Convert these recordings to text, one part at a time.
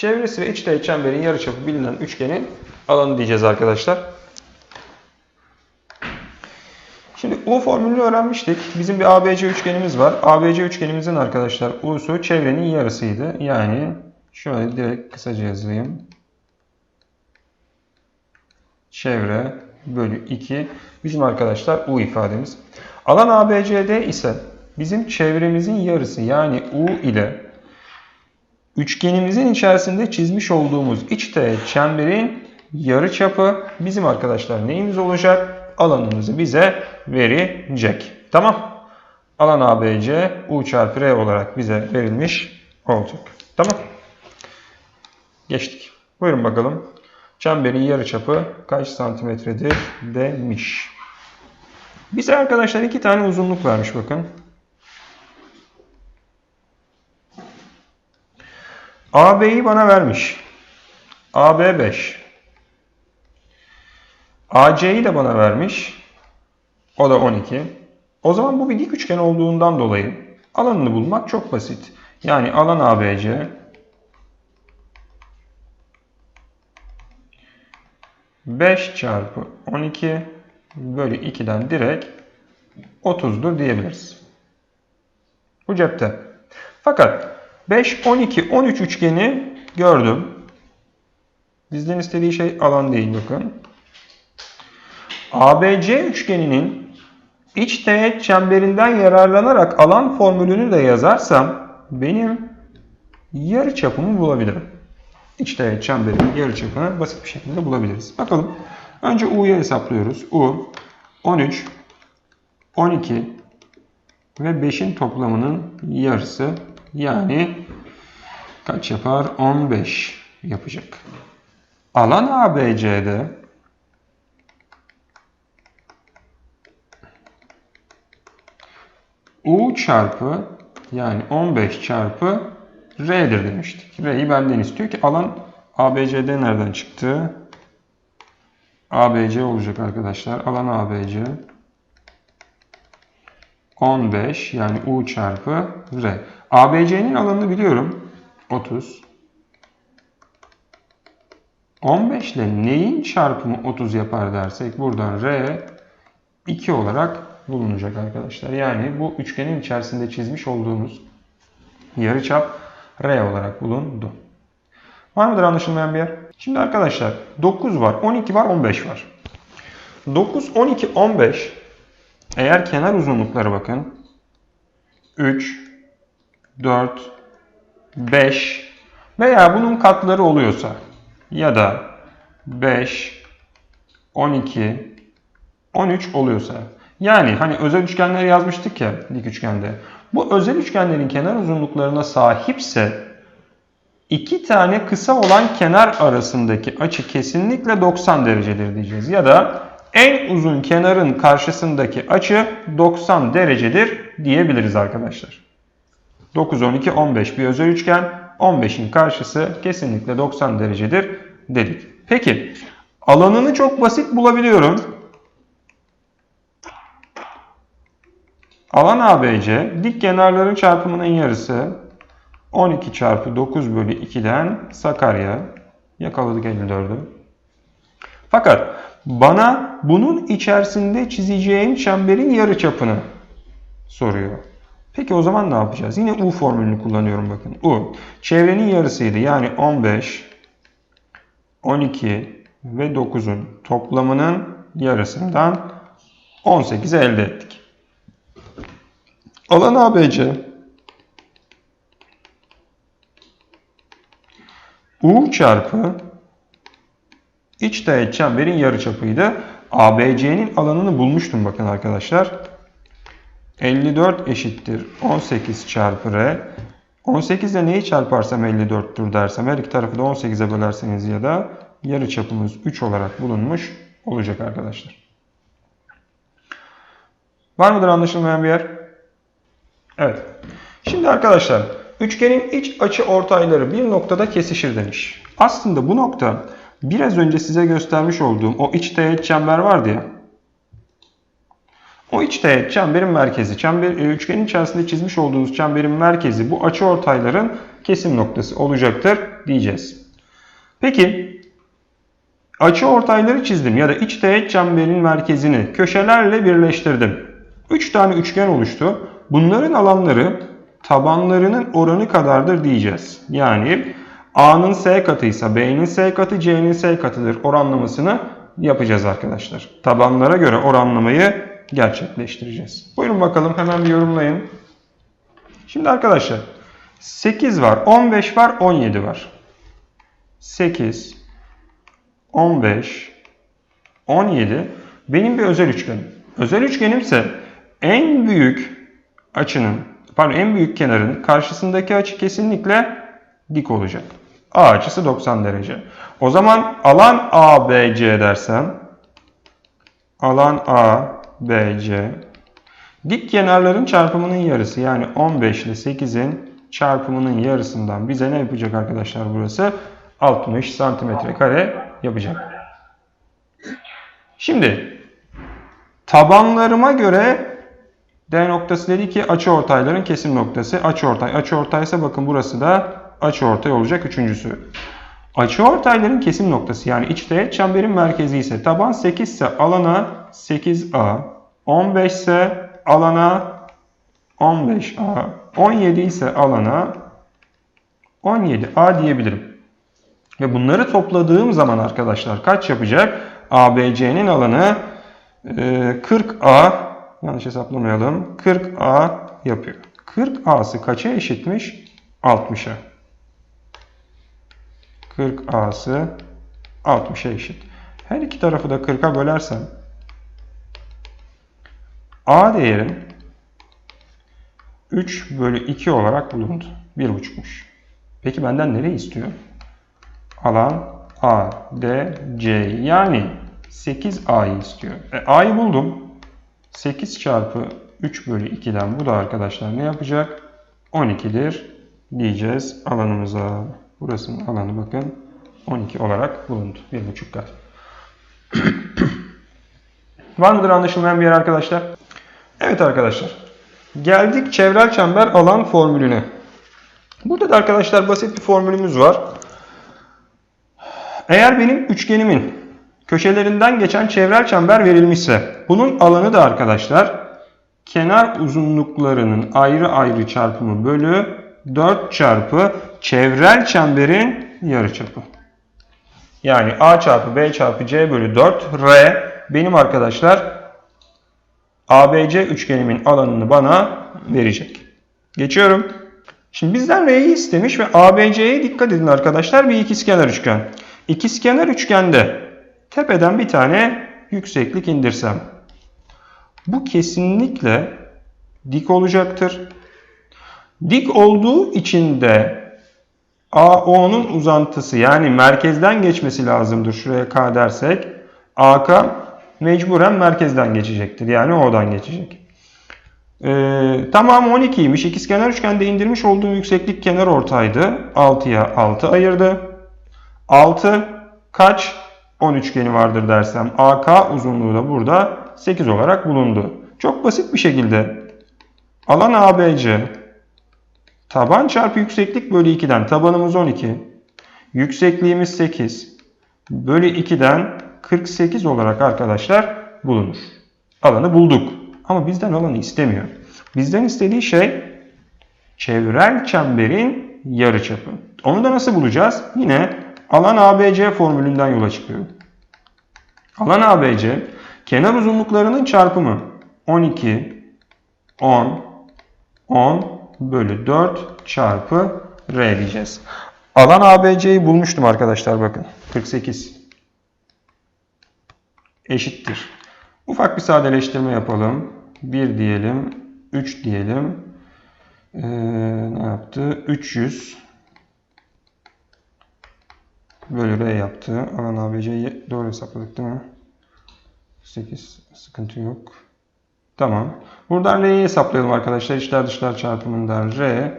Çevresi ve iç teğet çemberin yarıçapı bilinen üçgenin alanı diyeceğiz arkadaşlar. Şimdi U formülünü öğrenmiştik. Bizim bir ABC üçgenimiz var. ABC üçgenimizin arkadaşlar U'su çevrenin yarısıydı. Yani şöyle direkt kısaca yazayım. Çevre bölü 2 bizim arkadaşlar U ifademiz. Alan ABCD ise bizim çevremizin yarısı yani U ile üçgenimizin içerisinde çizmiş olduğumuz iç teğet çemberin yarıçapı bizim arkadaşlar neyimiz olacak? Alanımızı bize verecek. Tamam. Alan ABC U çarpı R olarak bize verilmiş olacak. Tamam. Geçtik. Buyurun bakalım. Çemberin yarıçapı kaç santimetredir demiş. Bize arkadaşlar iki tane uzunluk vermiş bakın. AB'yi bana vermiş. AB 5. AC'yi de bana vermiş. O da 12. O zaman bu bir dik üçgen olduğundan dolayı alanını bulmak çok basit. Yani alan ABC 5 çarpı 12 bölü 2'den direkt 30'dur diyebiliriz. Bu cepte. Fakat 5, 12, 13 üçgeni gördüm. Bizden istediği şey alan değil bakın. ABC üçgeninin iç teğet çemberinden yararlanarak alan formülünü de yazarsam benim yarı çapımı bulabilirim. İç teğet çemberinin yarı çapını basit bir şekilde bulabiliriz. Bakalım. Önce U'yu hesaplıyoruz. U 13, 12 ve 5'in toplamının yarısı yani kaç yapar? 15 yapacak. Alan ABC'de U çarpı yani 15 çarpı R'dir demiştik. R'yi benden istiyor ki alan ABCD nereden çıktı? ABC olacak arkadaşlar. Alan ABC 15 yani U çarpı R. ABC'nin alanını biliyorum. 30. 15 ile neyin çarpımı 30 yapar dersek buradan R 2 olarak bulunacak arkadaşlar. Yani bu üçgenin içerisinde çizmiş olduğumuz yarıçap R olarak bulundu. Var mıdır anlaşılmayan bir yer? Şimdi arkadaşlar 9 var, 12 var, 15 var. 9, 12, 15 eğer kenar uzunlukları bakın 3, 4, 5 veya bunun katları oluyorsa ya da 5, 12, 13 oluyorsa yani hani özel üçgenleri yazmıştık ya dik üçgende. Bu özel üçgenlerin kenar uzunluklarına sahipse iki tane kısa olan kenar arasındaki açı kesinlikle 90 derecedir diyeceğiz. Ya da en uzun kenarın karşısındaki açı 90 derecedir diyebiliriz arkadaşlar. 9, 12, 15 bir özel üçgen. 15'in karşısı kesinlikle 90 derecedir dedik. Peki alanını çok basit bulabiliyorum. Alan ABC dik kenarların çarpımının yarısı 12 çarpı 9 bölü 2'den Sakarya yakaladık 54'ü. Fakat bana bunun içerisinde çizeceğim çemberin yarıçapını soruyor. Peki o zaman ne yapacağız? Yine U formülünü kullanıyorum bakın. U çevrenin yarısıydı. Yani 15, 12 ve 9'un toplamının yarısından 18'i elde ettik. Alan ABC U çarpı iç teğet çemberin yarıçapıydı. ABC'nin alanını bulmuştum bakın arkadaşlar. 54 eşittir 18 çarpı R. 18 ile neyi çarparsam 54'tür dersem her iki tarafı da 18'e bölerseniz ya da yarıçapımız 3 olarak bulunmuş olacak arkadaşlar. Var mıdır anlaşılmayan bir yer? Evet. Şimdi arkadaşlar üçgenin iç açı ortayları bir noktada kesişir demiş. Aslında bu nokta biraz önce size göstermiş olduğum o iç teğet çember vardı ya. O iç teğet çemberin merkezi. Çember, e, üçgenin içerisinde çizmiş olduğunuz çemberin merkezi bu açı ortayların kesim noktası olacaktır diyeceğiz. Peki açı ortayları çizdim ya da iç teğet çemberin merkezini köşelerle birleştirdim. 3 tane üçgen oluştu. Bunların alanları tabanlarının oranı kadardır diyeceğiz. Yani A'nın S katıysa B'nin S katı C'nin S katıdır oranlamasını yapacağız arkadaşlar. Tabanlara göre oranlamayı gerçekleştireceğiz. Buyurun bakalım hemen bir yorumlayın. Şimdi arkadaşlar 8 var, 15 var, 17 var. 8, 15, 17 benim bir özel üçgenim. Özel üçgenimse en büyük açının, pardon en büyük kenarın karşısındaki açı kesinlikle dik olacak. A açısı 90 derece. O zaman alan ABC dersem alan ABC dik kenarların çarpımının yarısı yani 15 ile 8'in çarpımının yarısından bize ne yapacak arkadaşlar burası? 60 santimetre kare yapacak. Şimdi tabanlarıma göre D noktası dedi ki açı ortayların kesim noktası açı ortay. Açı ortaysa bakın burası da açı ortay olacak üçüncüsü. Açı ortayların kesim noktası yani iç teğet çemberin merkezi ise taban 8 ise alana 8A, 15 ise alana 15A, 17 ise alana 17A diyebilirim. Ve bunları topladığım zaman arkadaşlar kaç yapacak? ABC'nin alanı 40A, yanlış hesaplamayalım, 40A yapıyor. 40A'sı kaça eşitmiş? 60'a. 40A'sı 60'a eşit. Her iki tarafı da 40'a bölersem A değerim 3 bölü 2 olarak bulundu. 1,5'muş. Peki benden nereyi istiyor? Alan A, D, C yani 8A'yı istiyor. E, A'yı buldum. 8 çarpı 3 bölü 2'den bu da arkadaşlar ne yapacak? 12'dir diyeceğiz alanımıza. Burasının alanı bakın 12 olarak bulundu. 1,5 kat. Var mıdır anlaşılmayan bir yer arkadaşlar? Evet arkadaşlar. Geldik çevrel çember alan formülüne. Burada da arkadaşlar basit bir formülümüz var. Eğer benim üçgenimin köşelerinden geçen çevrel çember verilmişse bunun alanı da arkadaşlar kenar uzunluklarının ayrı ayrı çarpımı bölü 4 çarpı çevrel çemberin yarıçapı. Yani A çarpı B çarpı C bölü 4 R benim arkadaşlar ABC üçgenimin alanını bana verecek. Geçiyorum. Şimdi bizden R'yi istemiş ve ABC'ye dikkat edin arkadaşlar bir ikizkenar üçgen. İkizkenar üçgende tepeden bir tane yükseklik indirsem bu kesinlikle dik olacaktır. Dik olduğu için de AO'nun uzantısı yani merkezden geçmesi lazımdır. Şuraya K dersek AK mecburen merkezden geçecektir. Yani O'dan geçecek. Ee, tamam 12'ymiş. İkizkenar üçgende indirmiş olduğum yükseklik kenar ortaydı. 6'ya 6 ayırdı. 6 kaç? 10 üçgeni vardır dersem AK uzunluğu da burada 8 olarak bulundu. Çok basit bir şekilde alan ABC taban çarpı yükseklik bölü 2'den tabanımız 12 yüksekliğimiz 8 bölü 2'den 48 olarak arkadaşlar bulunur. Alanı bulduk. Ama bizden alanı istemiyor. Bizden istediği şey çevrel çemberin yarıçapı. Onu da nasıl bulacağız? Yine alan ABC formülünden yola çıkıyor. Alan ABC kenar uzunluklarının çarpımı 12, 10, 10 bölü 4 çarpı R diyeceğiz. Alan ABC'yi bulmuştum arkadaşlar bakın. 48 eşittir. Ufak bir sadeleştirme yapalım. 1 diyelim, 3 diyelim. Ee, ne yaptı? 300 bölü R yaptı. Alan ABC'yi doğru hesapladık değil mi? 8 sıkıntı yok. Tamam. Buradan R'yi hesaplayalım arkadaşlar. İçler dışlar çarpımından R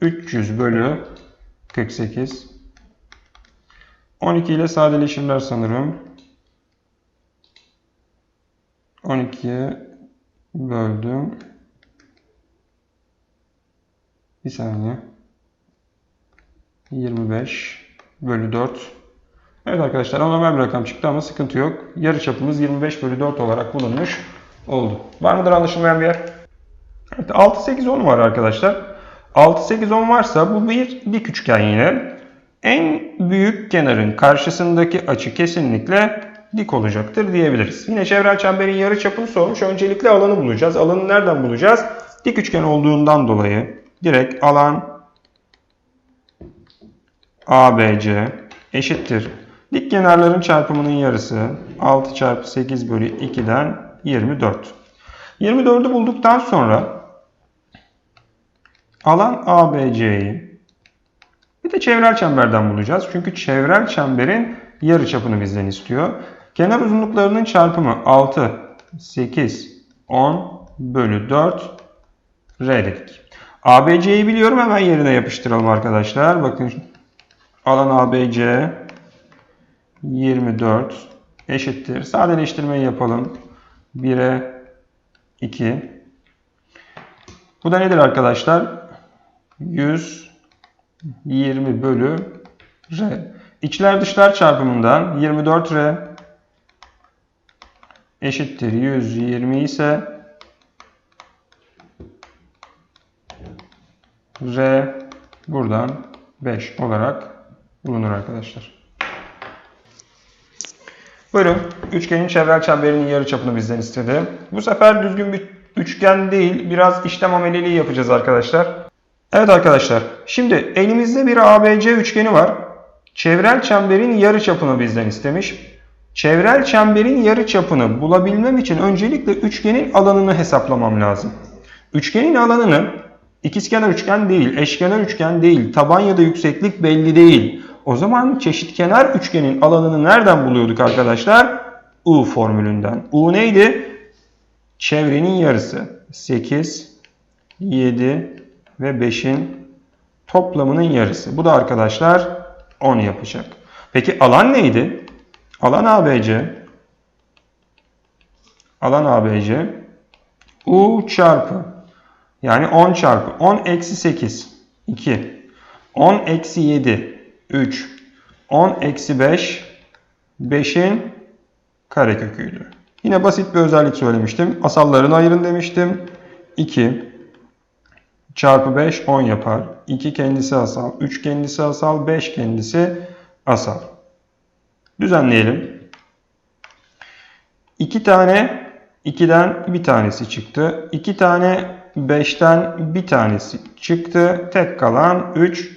300 bölü 48 12 ile sadeleşirler sanırım. 12'ye böldüm. Bir saniye. 25 bölü 4. Evet arkadaşlar anormal bir rakam çıktı ama sıkıntı yok. Yarı çapımız 25 bölü 4 olarak bulunmuş oldu. Var mıdır anlaşılmayan bir yer? Evet 6, 8, 10 var arkadaşlar. 6, 8, 10 varsa bu bir dik üçgen yine. En büyük kenarın karşısındaki açı kesinlikle dik olacaktır diyebiliriz. Yine çevrel çemberin yarı çapını sormuş. Öncelikle alanı bulacağız. Alanı nereden bulacağız? Dik üçgen olduğundan dolayı direkt alan ABC eşittir. Dik kenarların çarpımının yarısı 6 çarpı 8 bölü 2'den 24. 24'ü bulduktan sonra alan ABC'yi bir de çevrel çemberden bulacağız. Çünkü çevrel çemberin yarı çapını bizden istiyor. Kenar uzunluklarının çarpımı 6, 8, 10 bölü 4 R dedik. ABC'yi biliyorum hemen yerine yapıştıralım arkadaşlar. Bakın alan ABC 24 eşittir. Sadeleştirmeyi yapalım. 1'e 2. Bu da nedir arkadaşlar? 120 bölü R. İçler dışlar çarpımından 24R eşittir 120 ise R buradan 5 olarak bulunur arkadaşlar. Buyurun. Üçgenin çevrel çemberinin yarıçapını bizden istedi. Bu sefer düzgün bir üçgen değil, biraz işlem ameliliği yapacağız arkadaşlar. Evet arkadaşlar, şimdi elimizde bir ABC üçgeni var. Çevrel çemberin yarıçapını bizden istemiş. Çevrel çemberin yarıçapını bulabilmem için öncelikle üçgenin alanını hesaplamam lazım. Üçgenin alanını ikizkenar üçgen değil, eşkenar üçgen değil, taban ya da yükseklik belli değil. O zaman çeşitkenar üçgenin alanını nereden buluyorduk arkadaşlar? U formülünden. U neydi? Çevrenin yarısı. 8, 7 ve 5'in toplamının yarısı. Bu da arkadaşlar 10 yapacak. Peki alan neydi? Alan ABC. Alan ABC. U çarpı. Yani 10 çarpı. 10 eksi 8. 2. 10 eksi 7. 3. 10 eksi 5. 5'in kareköküydü. Yine basit bir özellik söylemiştim. Asallarını ayırın demiştim. 2 çarpı 5 10 yapar. 2 kendisi asal. 3 kendisi asal. 5 kendisi asal. Düzenleyelim. 2 tane 2'den bir tanesi çıktı. 2 tane 5'ten bir tanesi çıktı. Tek kalan 3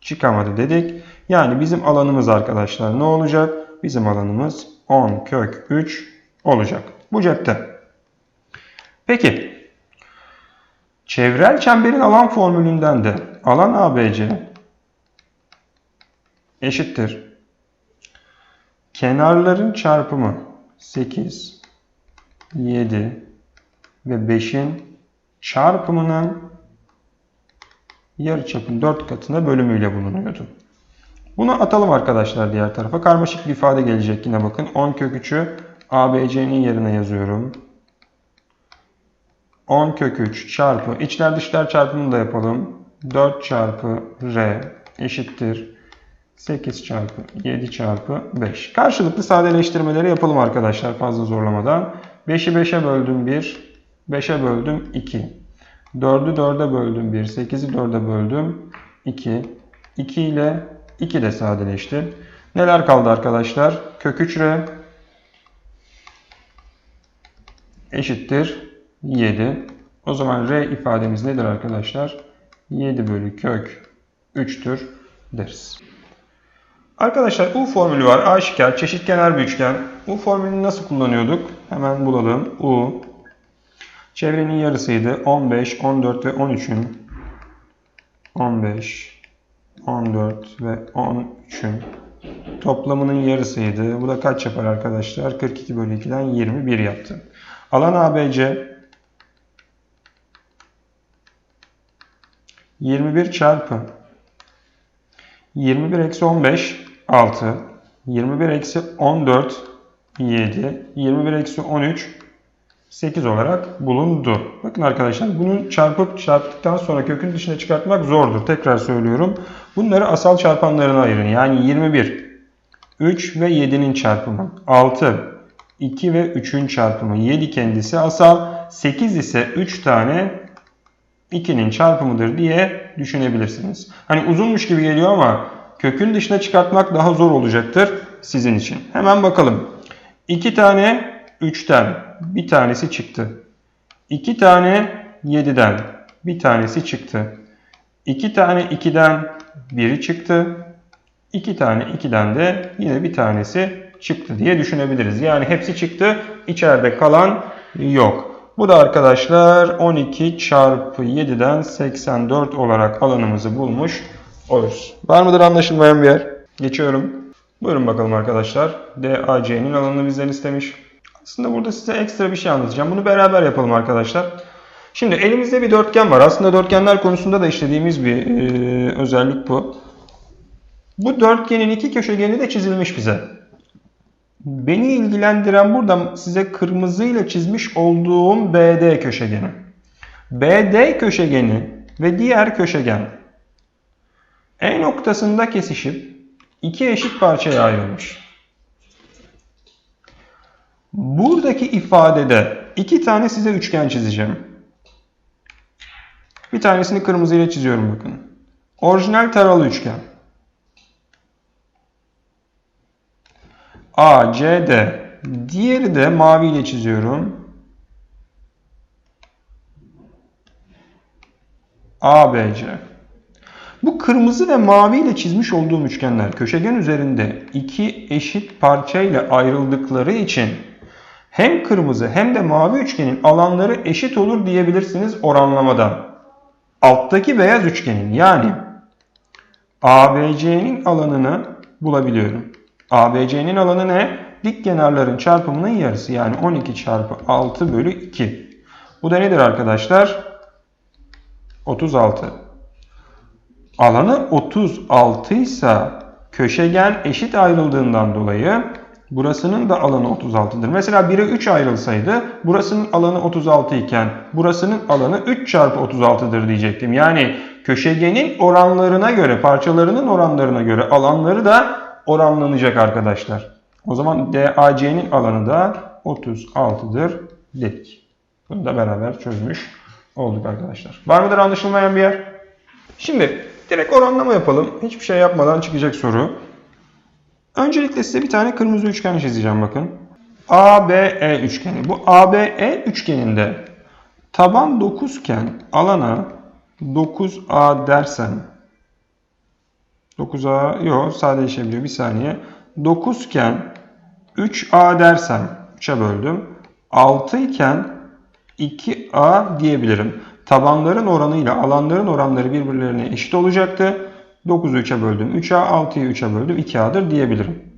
çıkamadı dedik. Yani bizim alanımız arkadaşlar ne olacak? Bizim alanımız 10 kök 3 olacak. Bu cepte. Peki. Çevrel çemberin alan formülünden de alan ABC eşittir. Kenarların çarpımı 8, 7 ve 5'in çarpımının yarıçapın 4 katına bölümüyle bulunuyordu. Bunu atalım arkadaşlar diğer tarafa. Karmaşık bir ifade gelecek yine bakın. 10 kök 3'ü ABC'nin yerine yazıyorum. 10 kök 3 çarpı içler dışlar çarpımını da yapalım. 4 çarpı R eşittir. 8 çarpı 7 çarpı 5. Karşılıklı sadeleştirmeleri yapalım arkadaşlar fazla zorlamadan. 5'i 5'e böldüm 1. 5'e böldüm 2. 4'ü 4'e böldüm 1. 8'i 4'e böldüm 2. 2 ile 2 de sadeleşti. Neler kaldı arkadaşlar? Kök 3R eşittir 7. O zaman R ifademiz nedir arkadaşlar? 7 bölü kök 3'tür deriz. Arkadaşlar U formülü var. Aşikar, çeşitkenar bir üçgen. U formülünü nasıl kullanıyorduk? Hemen bulalım. U çevrenin yarısıydı. 15, 14 ve 13'ün 15, 14 ve 13'ün toplamının yarısıydı. Bu da kaç yapar arkadaşlar? 42 bölü 2'den 21 yaptı. Alan ABC 21 çarpı 21 eksi 15 6 21 eksi 14 7 21 eksi 13 8 olarak bulundu. Bakın arkadaşlar bunu çarpıp çarptıktan sonra kökün dışına çıkartmak zordur. Tekrar söylüyorum. Bunları asal çarpanlarına ayırın. Yani 21, 3 ve 7'nin çarpımı. 6, 2 ve 3'ün çarpımı. 7 kendisi asal. 8 ise 3 tane 2'nin çarpımıdır diye düşünebilirsiniz. Hani uzunmuş gibi geliyor ama kökün dışına çıkartmak daha zor olacaktır sizin için. Hemen bakalım. 2 tane 3'ten bir tanesi çıktı. 2 tane 7'den bir tanesi çıktı. 2 tane 2'den biri çıktı. 2 tane 2'den de yine bir tanesi çıktı diye düşünebiliriz. Yani hepsi çıktı. İçeride kalan yok. Bu da arkadaşlar 12 çarpı 7'den 84 olarak alanımızı bulmuş oluruz. Var mıdır anlaşılmayan bir yer? Geçiyorum. Buyurun bakalım arkadaşlar. DAC'nin alanını bizden istemiş. Aslında burada size ekstra bir şey anlatacağım. Bunu beraber yapalım arkadaşlar. Şimdi elimizde bir dörtgen var. Aslında dörtgenler konusunda da işlediğimiz bir e, özellik bu. Bu dörtgenin iki köşegeni de çizilmiş bize. Beni ilgilendiren burada size kırmızıyla çizmiş olduğum BD köşegeni. BD köşegeni ve diğer köşegen E noktasında kesişip iki eşit parçaya ayrılmış. Buradaki ifadede iki tane size üçgen çizeceğim. Bir tanesini kırmızıyla çiziyorum bakın. Orijinal taralı üçgen. A, C, D. Diğeri de maviyle çiziyorum. A, B, C. Bu kırmızı ve mavi ile çizmiş olduğum üçgenler köşegen üzerinde iki eşit parça ile ayrıldıkları için hem kırmızı hem de mavi üçgenin alanları eşit olur diyebilirsiniz oranlamadan. Alttaki beyaz üçgenin yani ABC'nin alanını bulabiliyorum. ABC'nin alanı ne? Dik kenarların çarpımının yarısı yani 12 çarpı 6 bölü 2. Bu da nedir arkadaşlar? 36. Alanı 36 ise köşegen eşit ayrıldığından dolayı burasının da alanı 36'dır. Mesela 1'e 3 ayrılsaydı burasının alanı 36 iken burasının alanı 3 çarpı 36'dır diyecektim. Yani köşegenin oranlarına göre, parçalarının oranlarına göre alanları da oranlanacak arkadaşlar. O zaman DAC'nin alanı da 36'dır dedik. Bunu da beraber çözmüş olduk arkadaşlar. Var mıdır anlaşılmayan bir yer? Şimdi direkt oranlama yapalım. Hiçbir şey yapmadan çıkacak soru. Öncelikle size bir tane kırmızı üçgen çizeceğim bakın. ABE üçgeni. Bu ABE üçgeninde taban 9 iken alana 9A dersem 9A yok sadeleşebiliyor bir saniye. 9 iken 3A dersem 3'e böldüm. 6 iken 2A diyebilirim. Tabanların oranıyla alanların oranları birbirlerine eşit olacaktı. 9'u 3'e böldüm 3A, 6'yı 3'e böldüm 2A'dır diyebilirim.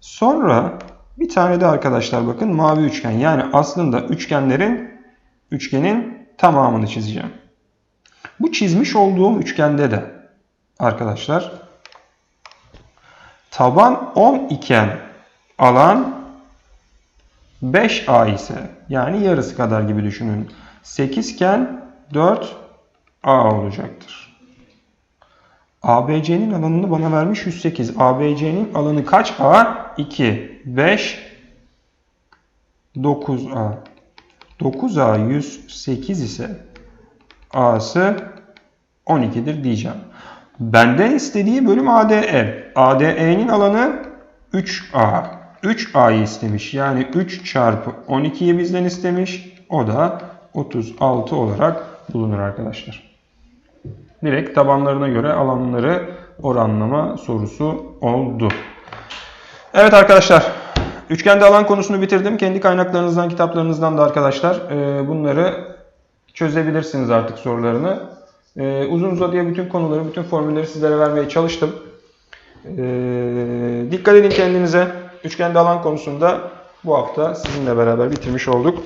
Sonra bir tane de arkadaşlar bakın mavi üçgen. Yani aslında üçgenlerin üçgenin tamamını çizeceğim. Bu çizmiş olduğum üçgende de arkadaşlar taban 10 iken alan 5A ise yani yarısı kadar gibi düşünün. 8 iken 4A olacaktır. ABC'nin alanını bana vermiş 108. ABC'nin alanı kaç A? 2, 5, 9A. 9A 108 ise A'sı 12'dir diyeceğim. Benden istediği bölüm ADE. ADE'nin alanı 3A. 3A'yı istemiş. Yani 3 çarpı 12'yi bizden istemiş. O da 36 olarak bulunur arkadaşlar. Direkt tabanlarına göre alanları oranlama sorusu oldu. Evet arkadaşlar. Üçgende alan konusunu bitirdim. Kendi kaynaklarınızdan, kitaplarınızdan da arkadaşlar e, bunları çözebilirsiniz artık sorularını. E, uzun uzadıya bütün konuları, bütün formülleri sizlere vermeye çalıştım. E, dikkat edin kendinize. Üçgende alan konusunda bu hafta sizinle beraber bitirmiş olduk.